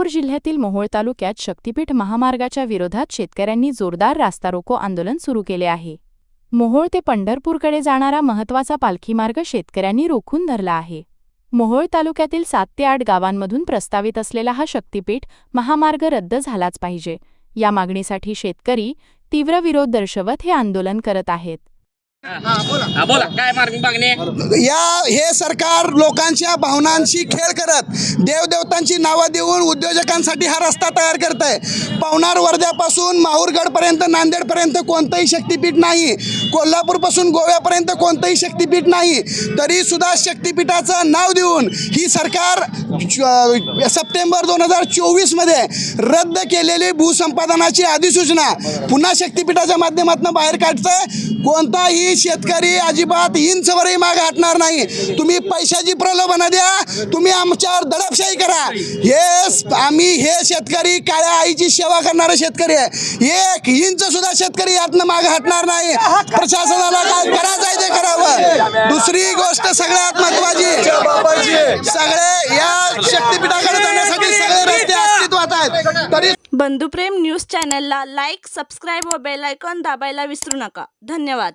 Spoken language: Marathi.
कोल्हापूर जिल्ह्यातील मोहोळ तालुक्यात शक्तीपीठ महामार्गाच्या विरोधात शेतकऱ्यांनी जोरदार रास्ता रोको आंदोलन सुरू केले आहे. मोहोळ ते पंढरपूरकडे जाणारा महत्त्वाचा पालखी मार्ग शेतकऱ्यांनी रोखून धरला आहे. मोहोळ तालुक्यातील सात ते आठ गावांमधून प्रस्तावित असलेला हा शक्तीपीठ महामार्ग रद्द झालाच पाहिजे. या मागणीसाठी शेतकरी तीव्र विरोध दर्शवत हे आंदोलन करत आहेत. हा बोला. काय मार्ग मागणी? या हे सरकार लोकांच्या भावनांशी खेळ करत देवदेवतांची नावं देऊन उद्योजकांसाठी हा रस्ता तयार करत आहे पवनार वर्ध्यापासून माहूरगडपर्यंत नांदेडपर्यंत कोणतंही शक्तीपीठ नाही. कोल्हापूरपासून गोव्यापर्यंत कोणतंही शक्तीपीठ नाही. तरी सुद्धा शक्तीपीठाचं नाव देऊन ही सरकार सप्टेंबर दोन हजार चोवीसमध्ये रद्द केलेली भूसंपादनाची अधिसूचना पुन्हा शक्तीपीठाच्या माध्यमातून बाहेर काढतं कोणताही शेतकरी अजिबात इंचवरही माग हटणार नाही. तुम्ही पैशाची प्रलोभनं द्या. तुम्ही आमच्यावर दडपशाही करा. हे आम्ही हे शेतकरी काळ्या आईची सेवा करणारे शेतकरी आहे. एक इंच सुद्धा शेतकरी यातनं माग हटणार नाही. प्रशासनाला काय करायचं आहे ते करावं. दुसरी गोष्ट सगळ्यात महत्वाची सगळे या शक्तीपीठाकडे जाण्यासाठी सगळे रस्ते अस्तित्वात आहेत. तरी बंधुप्रेम न्यूज चॅनलला लाईक सबस्क्राईब व बेल आयकॉन दाबायला विसरू नका. धन्यवाद.